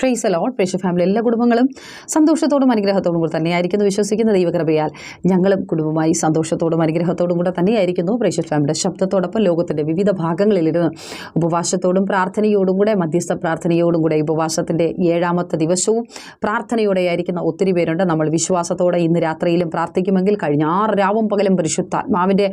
Fries allot പ്രേക്ഷ family എല്ലാ കുടുംബങ്ങളും സന്തോഷത്തോടും അനുഗ്രഹത്തോടും കൂടെ തന്നെയായിരിക്കുന്നു വിശ്വസിക്കുന്ന ദൈവകൃപയാൽ. ഞങ്ങളും കുടുംബമായി സന്തോഷത്തോടും അനുഗ്രഹത്തോടും കൂടെ തന്നെയായിരിക്കുന്നു. പ്രേക്ഷ ഫാമിലിയുടെ ശബ്ദത്തോടൊപ്പം ലോകത്തിന്റെ വിവിധ ഭാഗങ്ങളിലിരുന്ന് ഉപവാസത്തോടും പ്രാർത്ഥനയോടും കൂടെ മധ്യസ്ഥ പ്രാർത്ഥനയോടും കൂടെ ഉപവാസത്തിന്റെ ഏഴാമത്തെ ദിവസവും പ്രാർത്ഥനയോടെ ആയിരിക്കുന്ന ഒത്തിരി പേരുണ്ട്. നമ്മൾ വിശ്വാസത്തോടെ ഇന്ന് രാത്രിയിലും പ്രാർത്ഥിക്കുമെങ്കിൽ കഴിഞ്ഞ ആറ് രാവും പകലും പരിശുദ്ധാത്മാവിന്റെ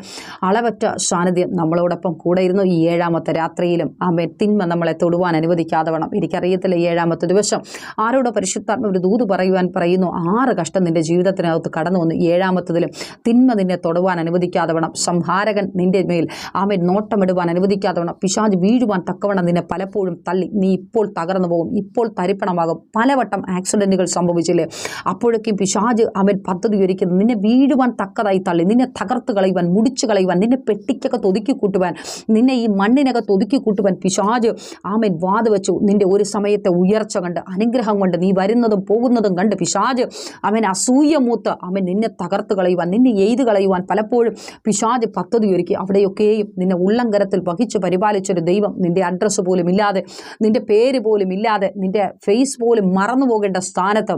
അളവറ്റ സാന്നിധ്യം നമ്മളോടൊപ്പം കൂടെ ഇരുന്നു. ഈ ഏഴാമത്തെ രാത്രിയിലും ആ തിന്മ നമ്മളെ തൊടുവാൻ അനുവദിക്കാതെ വേണം. എനിക്കറിയത്തില്ല ഏഴാമത്തെ ദിവസം ആരോടോ പരിശുദ്ധാത്മ ഒരു ദൂത് പറയുവാൻ പറയുന്നു ആറ് കഷ്ടം നിന്റെ ജീവിതത്തിനകത്ത് കടന്നു വന്നു. ഏഴാമത്തതിലും തിന്മ നിന്നെ തൊടുവാൻ അനുവദിക്കാതെ വേണം. സംഹാരകൻ നിന്റെ മേൽ ആമേൻ നോട്ടമിടുവാൻ അനുവദിക്കാതെ വേണം. പിശാജ് വീഴുവാൻ തക്കവണ്ണം നിന്നെ പലപ്പോഴും തള്ളി. നീ ഇപ്പോൾ തകർന്നു പോകും. ഇപ്പോൾ തരിപ്പണമാകും. പലവട്ടം ആക്സിഡന്റുകൾ സംഭവിച്ചില്ലേ? അപ്പോഴേക്കും പിശാജ് അവൻ പദ്ധതി ഒരുക്കുന്നു നിന്നെ വീഴുവാൻ തക്കതായി തള്ളി. നിന്നെ തകർത്ത് കളയുവാൻ മുടിച്ചു കളയുവാൻ നിന്നെ പെട്ടിക്കകത്ത് ഒതുക്കി കൂട്ടുവാൻ നിന്നെ ഈ മണ്ണിനകത്ത് ഒതുക്കി കൂട്ടുവാൻ പിശാജ് ആമൻ വാത വെച്ചു നിന്റെ ഒരു സമയത്തെ ഉയർച്ച കണ്ട് അനുഗ്രഹം കൊണ്ട് നീ വരുന്നതും പോകുന്നതും കണ്ട് പിശാജ് അവൻ അസൂയ മൂത്ത് അവൻ നിന്നെ തകർത്ത് കളയുവാൻ നിന്നെ എയ്ത് കളയുവാൻ പലപ്പോഴും പിശാജ് പദ്ധതി ഒരുക്കി അവിടെയൊക്കെയും നിന്നെ ഉള്ളങ്കരത്തിൽ വഹിച്ച് പരിപാലിച്ചൊരു ദൈവം നിന്റെ അഡ്രസ്സ് പോലും ഇല്ലാതെ നിന്റെ പേര് പോലും ഇല്ലാതെ നിന്റെ ഫേസ് പോലും മറന്നു പോകേണ്ട സ്ഥാനത്ത്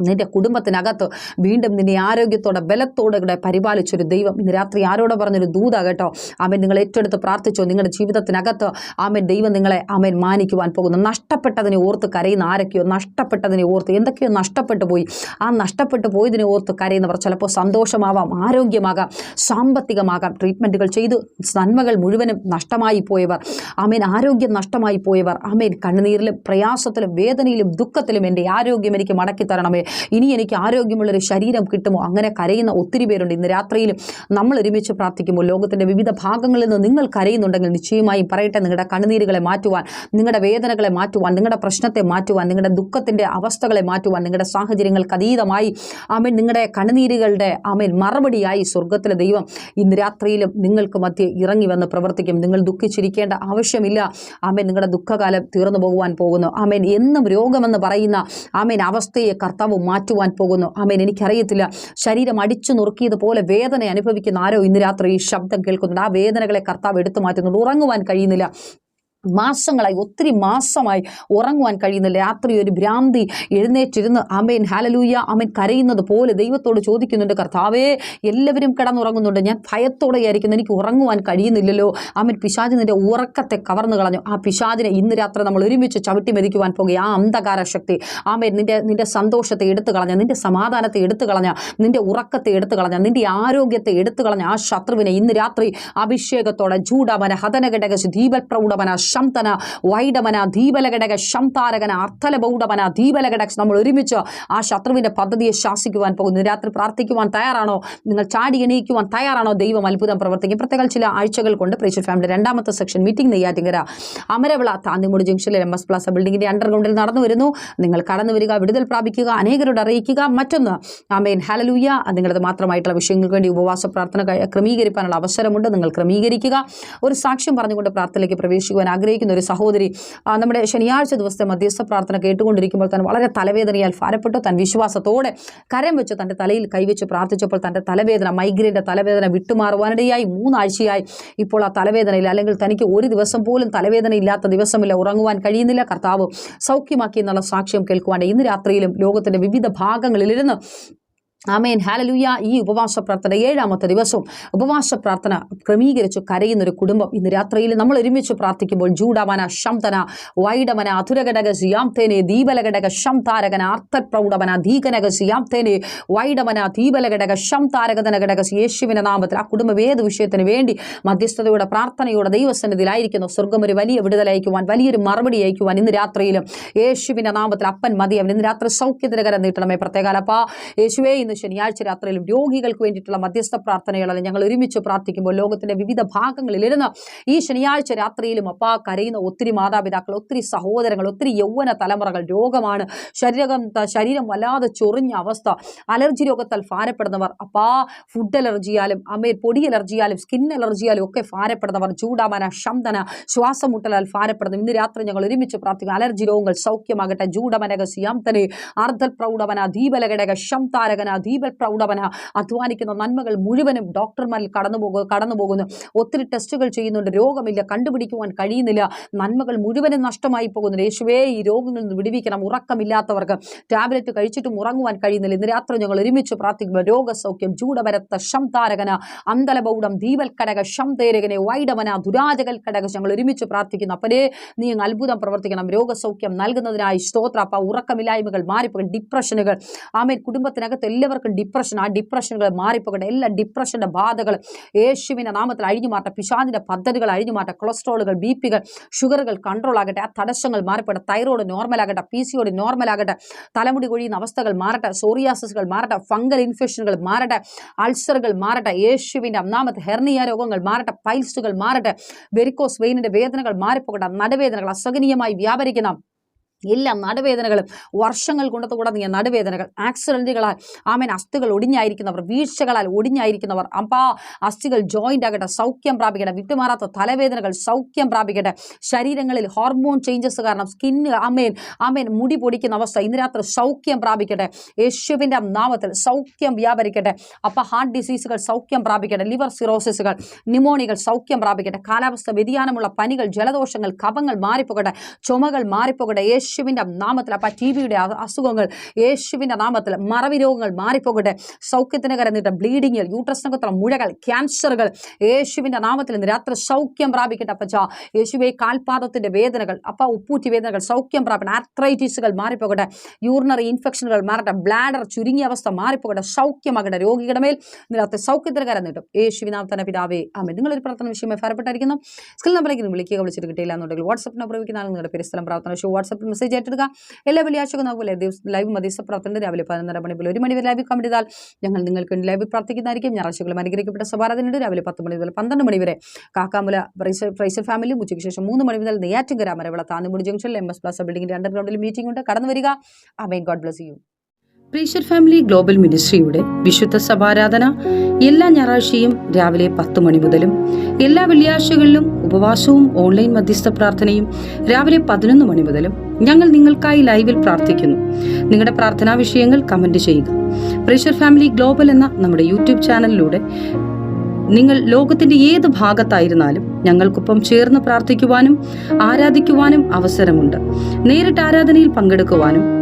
നിന്റെ കുടുംബത്തിനകത്ത് വീണ്ടും നിന്നെ ആരോഗ്യത്തോടെ ബലത്തോടെ കൂടെ പരിപാലിച്ചൊരു ദൈവം. ഇന്ന് രാത്രി ആരോടെ പറഞ്ഞൊരു ദൂത കേട്ടോ. ആമൻ നിങ്ങൾ ഏറ്റെടുത്ത് പ്രാർത്ഥിച്ചോ. നിങ്ങളുടെ ജീവിതത്തിനകത്ത് ആമൻ ദൈവം നിങ്ങളെ ആമൻ മാനിക്കുവാൻ പോകുന്നു. നഷ്ടപ്പെട്ടതിനെ ഓർത്ത് കരയുന്ന ആരൊക്കെയോ നഷ്ടപ്പെട്ടതിനെ ഓർത്ത് എന്തൊക്കെയോ നഷ്ടപ്പെട്ടു പോയി. ആ നഷ്ടപ്പെട്ടു പോയതിനെ ഓർത്ത് കരയുന്നവർ ചിലപ്പോൾ സന്തോഷമാവാം ആരോഗ്യമാകാം സാമ്പത്തികമാകാം. ട്രീറ്റ്മെന്റുകൾ ചെയ്തു. നന്മകൾ മുഴുവനും നഷ്ടമായി പോയവർ. ആമേൻ ആരോഗ്യം നഷ്ടമായി പോയവർ. ആമേൻ കണ്ണുനീരിലും പ്രയാസത്തിലും വേദനയിലും ദുഃഖത്തിലും എന്റെ ആരോഗ്യം എനിക്ക് മടക്കി തരണമേ. ഇനി എനിക്ക് ആരോഗ്യമുള്ളൊരു ശരീരം കിട്ടുമോ? അങ്ങനെ കരയുന്ന ഒത്തിരി പേരുണ്ട്. ഇന്ന് രാത്രിയിലും നമ്മൾ ഒരുമിച്ച് പ്രാർത്ഥിക്കുമ്പോൾ ലോകത്തിന്റെ വിവിധ ഭാഗങ്ങളിൽ നിന്ന് നിങ്ങൾ കരയുന്നുണ്ടെങ്കിൽ നിശ്ചയമായും പറയട്ടെ നിങ്ങളുടെ കണ്ണുനീരുകളെ മാറ്റുവാൻ നിങ്ങളുടെ വേദനകളെ മാറ്റുവാൻ നിങ്ങളുടെ പ്രശ്നത്തെ മാറ്റുവാൻ നിങ്ങളുടെ ദുഃഖത്തിന്റെ അവസ്ഥകളെ മാറ്റുവാൻ നിങ്ങളുടെ സാഹചര്യങ്ങൾക്ക് അതീതമായി ആമേൻ നിങ്ങളുടെ കണ്ണുനീരുകളുടെ ആമേൻ മറുപടിയായി സ്വർഗത്തിലെ ദൈവം ഇന്ന് രാത്രിയിലും നിങ്ങൾക്ക് മധ്യ ഇറങ്ങി വന്ന് പ്രവർത്തിക്കും. നിങ്ങൾ ദുഃഖിച്ചിരിക്കേണ്ട ആവശ്യമില്ല. ആമേൻ നിങ്ങളുടെ ദുഃഖകാലം തീർന്നു പോകുവാൻ പോകുന്നു. ആമേൻ എന്നും രോഗമെന്ന് പറയുന്ന ആമേൻ അവസ്ഥയെ കർത്താവ് മാറ്റുവാൻ പോകുന്നു. അമേൻ എനിക്കറിയത്തില്ല. ശരീരം അടിച്ചു നുറുക്കിയതുപോലെ വേദന അനുഭവിക്കുന്ന ആരോ ഇന്ന് രാത്രി ഈ ശബ്ദം കേൾക്കുന്നുണ്ട്. ആ വേദനകളെ കർത്താവ് എടുത്തു മാറ്റുന്നുണ്ട്. ഉറങ്ങുവാൻ കഴിയുന്നില്ല. മാസങ്ങളായി ഒത്തിരി മാസമായി ഉറങ്ങുവാൻ കഴിയുന്നില്ല രാത്രി ഒരു ഭ്രാന്തി എഴുന്നേറ്റിരുന്ന് അമേൻ ഹാലലൂയ അമ്മൻ കരയുന്നത് പോലെ ദൈവത്തോട് ചോദിക്കുന്നുണ്ട് കർത്താവേ എല്ലാവരും കിടന്നുറങ്ങുന്നുണ്ട്. ഞാൻ ഭയത്തോടെയായിരിക്കുന്നു. എനിക്ക് ഉറങ്ങുവാൻ കഴിയുന്നില്ലല്ലോ. അമ്മൻ പിശാചിനെ ഉറക്കത്തെ കവർന്നു കളഞ്ഞു. ആ പിശാചിനെ ഇന്ന് രാത്രി നമ്മൾ ഒരുമിച്ച് ചവിട്ടി മെതിക്കുവാൻ പോകുക. ആ അന്ധകാര ശക്തി ആമേൻ. നിന്റെ നിന്റെ സന്തോഷത്തെ എടുത്തു കളഞ്ഞ നിന്റെ സമാധാനത്തെ എടുത്തു കളഞ്ഞ നിന്റെ ഉറക്കത്തെ എടുത്തു കളഞ്ഞ നിന്റെ ആരോഗ്യത്തെ എടുത്തു കളഞ്ഞ ആ ശത്രുവിനെ ഇന്ന് രാത്രി അഭിഷേകത്തോടെ ജൂഡമന ഹതനഘടകശ് ദീപൽ പ്രൗഢമന ശംതന വൈഡമന ദീപലഘടക ശംതാരകന അർത്ഥലബൗഡമന ദീപലഘടക നമ്മൾ ഒരുമിച്ച് ആ ശത്രുവിന്റെ പദ്ധതിയെ ശാസിക്കുവാൻ പോകുന്നു. രാത്രി പ്രാർത്ഥിക്കുവാൻ തയ്യാറാണോ? നിങ്ങൾ ചാടി എണീക്കുവാൻ തയ്യാറാണോ? ദൈവം അത്ഭുതം പ്രവർത്തിക്കും. പ്രത്യേക ചില ആഴ്ചകൾ കൊണ്ട് പ്രേക്ഷർ ഫാമിലി രണ്ടാമത്തെ സെക്ഷൻ മീറ്റിംഗ് നെയ്യാറ്റിങ്കര അമരവിള താന്തിമൂട് ജംഗ്ഷനിൽ എം എസ് പ്ലാസ ബിൽഡിങ്ങിന്റെ അണ്ടർഗ്രൗണ്ടിൽ നടന്നു വരുന്നു. നിങ്ങൾ കടന്നു വരിക വിടുതൽ പ്രാപിക്കുക അനേകരോട് അറിയിക്കുക മറ്റൊന്ന് ആമേൻ ഹലലൂയ നിങ്ങളത് മാത്രമായിട്ടുള്ള വിഷയങ്ങൾക്ക് വേണ്ടി ഉപവാസ പ്രാർത്ഥന ക്രമീകരിക്കാനുള്ള അവസരമുണ്ട്. നിങ്ങൾ ക്രമീകരിക്കുക. ഒരു സാക്ഷ്യം പറഞ്ഞുകൊണ്ട് പ്രാർത്ഥനയിലേക്ക് പ്രവേശിക്കുവാൻ ആഗ്രഹിക്കുന്ന ഒരു സഹോദരി നമ്മുടെ ശനിയാഴ്ച ദിവസത്തെ മധ്യസ്ഥ പ്രാർത്ഥന കേട്ടുകൊണ്ടിരിക്കുമ്പോൾ തന്നെ വളരെ തലവേദനയാൽ ഭാരപ്പെട്ടു. താൻ വിശ്വാസത്തോടെ കരം വെച്ച് തന്റെ തലയിൽ കൈവച്ച് പ്രാർത്ഥിച്ചപ്പോൾ തന്റെ തലവേദന മൈഗ്രൈന്റെ തലവേദന വിട്ടുമാറുവാനിടയായി. മൂന്നാഴ്ചയായി ഇപ്പോൾ ആ തലവേദനയിൽ. അല്ലെങ്കിൽ തനിക്ക് ഒരു ദിവസം പോലും തലവേദന ഇല്ലാത്ത ദിവസമില്ല. ഉറങ്ങുവാൻ കഴിയുന്നില്ല. കർത്താവ് സൗഖ്യമാക്കി എന്നുള്ള സാക്ഷ്യം കേൾക്കുവാൻ ഇന്ന് രാത്രിയിലും ലോകത്തിന്റെ വിവിധ ഭാഗങ്ങളിലിരുന്ന് ആമേൻ. ഹാലലൂയ ഈ ഉപവാസ പ്രാർത്ഥന ഏഴാമത്തെ ദിവസവും ഉപവാസ പ്രാർത്ഥന ക്രമീകരിച്ചു കരയുന്നൊരു കുടുംബം ഇന്ന് രാത്രിയിൽ നമ്മൾ ഒരുമിച്ച് പ്രാർത്ഥിക്കുമ്പോൾ ജൂഡമന ശംതന വൈഡമന അധുരഘടക സിയാംതേനെ ദീപലഘടക ശംതാരകന അർത്ഥപ്രൗഢമന ധീകനക സിയാംതേനെ വൈഡമന ദീപലഘടക ശംതാരകതന ഘടക യേശുവിന നാമത്തിൽ ആ കുടുംബം ഏത് വിഷയത്തിന് വേണ്ടി മധ്യസ്ഥതയുടെ പ്രാർത്ഥനയോടെ ദൈവസന്നിധിയിലായിരിക്കുന്നു സ്വർഗം ഒരു വലിയ വിടുതൽ അയക്കുവാൻ വലിയൊരു മറുപടി അയക്കുവാൻ ഇന്ന് രാത്രിയിലും യേശുവിന്റെ നാമത്തിൽ അപ്പൻ മതി. അവൻ ഇന്ന് രാത്രി സൗഖ്യത്തിന് കരം നീട്ടണമേ. പ്രത്യേകാലപ്പാ. യേശുവേ ഇന്ന് ശനിയാഴ്ച രാത്രിയിലും രോഗികൾക്ക് വേണ്ടിയിട്ടുള്ള മധ്യസ്ഥ പ്രാർത്ഥനകളല്ല ഞങ്ങൾ ഒരുമിച്ച് പ്രാർത്ഥിക്കുമ്പോൾ ലോകത്തിന്റെ വിവിധ ഭാഗങ്ങളിലിരുന്ന് ഈ ശനിയാഴ്ച രാത്രിയിലും അപ്പ കരയുന്ന ഒത്തിരി മാതാപിതാക്കൾ ഒത്തിരി സഹോദരങ്ങൾ ഒത്തിരി യൗവന തലമുറകൾ രോഗമാണ്. ശരീരം ശരീരം വല്ലാതെ ചൊറിഞ്ഞ അവസ്ഥ. അലർജി രോഗത്താൽ ഭാരപ്പെടുന്നവർ അപ്പാ ഫുഡ് അലർജിയാലും അമ്മയിൽ പൊടി അലർജിയാലും സ്കിൻ അലർജിയാലും ഒക്കെ ഭാരപ്പെടുന്നവർ ചൂടാമന ശ്വാസം മുട്ടലാൽ ഭാരപ്പെടുന്നു. ഇന്ന് രാത്രി ഞങ്ങൾ ഒരുമിച്ച് പ്രാർത്ഥിക്കും. അലർജി രോഗങ്ങൾ സൗഖ്യമാകട്ടെ. ജൂഡമനക സിയാംതനെ അർദ്ധൽ പ്രൗഢമന ദീപലഘടക ശംതാരകന ദീപൽ പ്രൗഢവന. അധ്വാനിക്കുന്ന നന്മകൾ മുഴുവനും ഡോക്ടർമാരിൽ കടന്നു പോകുക കടന്നു പോകുന്നു. ഒത്തിരി ടെസ്റ്റുകൾ ചെയ്യുന്നുണ്ട്. രോഗമില്ല. കണ്ടുപിടിക്കുവാൻ കഴിയുന്നില്ല. നന്മകൾ മുഴുവനും നഷ്ടമായി പോകുന്നു യേശുവേ ഈ രോഗങ്ങളിൽ നിന്ന് വിടുവിക്കണം. ഉറക്കമില്ലാത്തവർക്ക് ടാബ്ലറ്റ് കഴിച്ചിട്ടും ഉറങ്ങുവാൻ കഴിയുന്നില്ല. ഇന്ന് രാത്രി ഞങ്ങൾ ഒരുമിച്ച് പ്രാർത്ഥിക്കുമ്പോൾ രോഗസൗഖ്യം ചൂടവരത്ത ശംതാരകന. അന്തലബൗഢം ദീപൽക്കടക ശംതേരകനെ വൈഡവന ദുരാജകൽ കടക ഞങ്ങൾ ഒരുമിച്ച് പ്രാർത്ഥിക്കുന്നു. അപ്പനേ നീ അങ്ങ് അത്ഭുതം പ്രവർത്തിക്കണം. രോഗസൗഖ്യം നൽകുന്നതിനായി സ്തോത്ര. ഉറക്കമില്ലായ്മകൾ മാറിപ്പുകൾ ഡിപ്രഷനുകൾ ആമേൻ. കുടുംബത്തിനകത്ത് എല്ലാവർക്കും ഡിപ്രഷൻ ആ ഡിപ്രഷനുകൾ മാറിപ്പോകട്ടെ. എല്ലാ ഡിപ്രഷന്റെ ബാധകൾ യേശുവിന്റെ നാമത്തിൽ അഴിഞ്ഞു മാറ്റം പിശാദിന്റെ പദ്ധതികൾ അഴിഞ്ഞു മാറ്റം കൊളസ്ട്രോളുകൾ ബി പികൾ ഷുഗറുകൾ കൺട്രോൾ ആകട്ടെ. ആ തടസ്സങ്ങൾ മാറിപ്പോട്ടെ തൈറോയ്ഡ് നോർമൽ ആകട്ടെ. P C O D normal ആകട്ടെ. തലമുടി കൊഴിയുന്ന അവസ്ഥകൾ മാറട്ടെ. സോറിയാസിസുകൾ മാറട്ടെ. ഫംഗൽ ഇൻഫെക്ഷനുകൾ മാറട്ടെ. അൾസറുകൾ മാറട്ടെ. യേശുവിന്റെ നാമത്തെ ഹെർണിയ രോഗങ്ങൾ മാറട്ടെ. പൈൽസുകൾ മാറട്ടെ. വെരിക്കോസ് വെയിനിന്റെ വേദനകൾ മാറിപ്പോകട്ടെ. നടുവേദനകൾ അസഹനീയമായി വ്യാപരിക്കുന്ന എല്ലാ നടുവേദനകളും വർഷങ്ങൾ കൊണ്ട് തുടങ്ങിയ നടുവേദനകൾ ആക്സിഡന്റുകളാൽ ആമേൻ അസ്ഥികൾ ഒടിഞ്ഞായിരിക്കുന്നവർ വീഴ്ചകളാൽ ഒടിഞ്ഞായിരിക്കുന്നവർ അപ്പാ അസ്ഥികൾ ജോയിന്റ് ആകട്ടെ സൗഖ്യം പ്രാപിക്കട്ടെ വിട്ടുമാറാത്ത തലവേദനകൾ സൗഖ്യം പ്രാപിക്കട്ടെ ശരീരങ്ങളിൽ ഹോർമോൺ ചേഞ്ചസ് കാരണം സ്കിന്ന് ആമേൻ ആമേൻ മുടി പൊടിക്കുന്ന അവസ്ഥ ഇന്ന് രാത്രി സൗഖ്യം പ്രാപിക്കട്ടെ യേശുവിന്റെ നാമത്തിൽ സൗഖ്യം വ്യാപരിക്കട്ടെ അപ്പം ഹാർട്ട് ഡിസീസുകൾ സൗഖ്യം പ്രാപിക്കട്ടെ ലിവർ സിറോസിസുകൾ ന്യൂമോണികൾ സൗഖ്യം പ്രാപിക്കട്ടെ കാലാവസ്ഥ വ്യതിയാനമുള്ള പനികൾ ജലദോഷങ്ങൾ കഫങ്ങൾ മാറിപ്പോകട്ടെ ചുമകൾ മാറിപ്പോകട്ടെ യേശുവിന്റെ നാമത്തിൽ അപ്പം ടി വിയുടെ അസുഖങ്ങൾ യേശുവിന്റെ നാമത്തിൽ മറവി രോഗങ്ങൾ മാറിപ്പോകട്ടെ. സൗഖ്യത്തിന് കരന്നിട്ട് ബ്ലീഡിങ്ങിൽ യൂട്രസിനകത്തുള്ള മുഴകൾ ക്യാൻസറുകൾ യേശുവിന്റെ നാമത്തിൽ ഇന്ന് രാത്രി സൗഖ്യം പ്രാപിക്കട്ടെ അപ്പച്ച. യേശുവെ കാൽപാദത്തിന്റെ വേദനകൾ അപ്പം ഉപ്പൂറ്റി വേദനകൾ സൗഖ്യം പ്രാപിക്കണം ആർത്രൈറ്റീസുകൾ മാറിപ്പോകട്ടെ യൂറിനറി ഇൻഫെക്ഷനുകൾ മാറട്ടെ ബ്ലാഡർ ചുരുങ്ങിയ അവസ്ഥ മാറിപ്പോകട്ടെ സൗഖ്യമാകട്ടെ രോഗികളുടെ മേൽ ഇന്നത്തെ സൗഖ്യത്തിന് കരം നീട്ടും. യേശുവിനാം പിതാവേ ആമേ നിങ്ങളൊരു പ്രാർത്ഥന വിഷയമായി ഫലപ്പെട്ടായിരിക്കുന്നു സ്കിൽ നമ്പറിലേക്ക് വിളിക്കുക വിളിച്ചിട്ട് കിട്ടിയില്ല എന്നുണ്ടെങ്കിൽ വാട്സപ്പ് നമ്പർ നിങ്ങളുടെ നിങ്ങളുടെ സ്ഥലം പ്രാർത്ഥന വിഷയം വാട്സപ്പിൽ മെസ്സേജ് ഏറ്റെടുക്കുക എല്ലാ വെള്ളിയാഴ്ചക്കും നമുക്ക് ദിവസം ലൈവ് മധ്യസ്ഥ പ്രാർത്ഥന രാവിലെ പതിനൊന്നര മണി മുതൽ ഒരു മണി വരെ ലൈവ് കമന്റ് ചെയ്താൽ ഞങ്ങൾ നിങ്ങൾക്ക് ലൈവ് പ്രാർത്ഥിക്കുന്നതായിരിക്കും. ഞായറാഴ്ചകളും അനുഗ്രഹിക്കപ്പെട്ട സഭാരാധനയുണ്ട് രാവിലെ പത്ത് മണി മുതൽ പന്ത്രണ്ട് മണി വരെ കാക്കാമുല പ്രൈസർ ഫാമിലി ഉച്ചയ്ക്ക് ശേഷം മൂന്ന് മണി മുതൽ നെയ്യാറ്റിങ്കര മരവിള താന്നുമുടി ജംഗ്ഷനിൽ എം എസ് പ്ലസ് ബിൽഡിംഗിന്റെ അണ്ടർഗ്രൗണ്ടിൽ മീറ്റിംഗ് ഉണ്ട്. കടന്നു വരിക. അമേൻ God bless you പ്രീഷർ family global മിനിസ്ട്രിയുടെ വിശുദ്ധ സഭാരാധന എല്ലാ ഞായറാഴ്ചയും രാവിലെ പത്ത് മണി മുതലും എല്ലാ വെള്ളിയാഴ്ചകളിലും ഉപവാസവും ഓൺലൈൻ മധ്യസ്ഥ പ്രാർത്ഥനയും രാവിലെ പതിനൊന്ന് മണി മുതലും ഞങ്ങൾ നിങ്ങൾക്കായി ലൈവിൽ പ്രാർത്ഥിക്കുന്നു. നിങ്ങളുടെ പ്രാർത്ഥനാ വിഷയങ്ങൾ കമന്റ് ചെയ്യുക. പ്രഷർ ഫാമിലി ഗ്ലോബൽ എന്ന നമ്മുടെ യൂട്യൂബ് ചാനലിലൂടെ നിങ്ങൾ ലോകത്തിന്റെ ഏത് ഭാഗത്തായിരുന്നാലും ഞങ്ങൾക്കൊപ്പം ചേർന്ന് പ്രാർത്ഥിക്കുവാനും ആരാധിക്കുവാനും അവസരമുണ്ട്. നേരിട്ട് ആരാധനയിൽ പങ്കെടുക്കുവാനും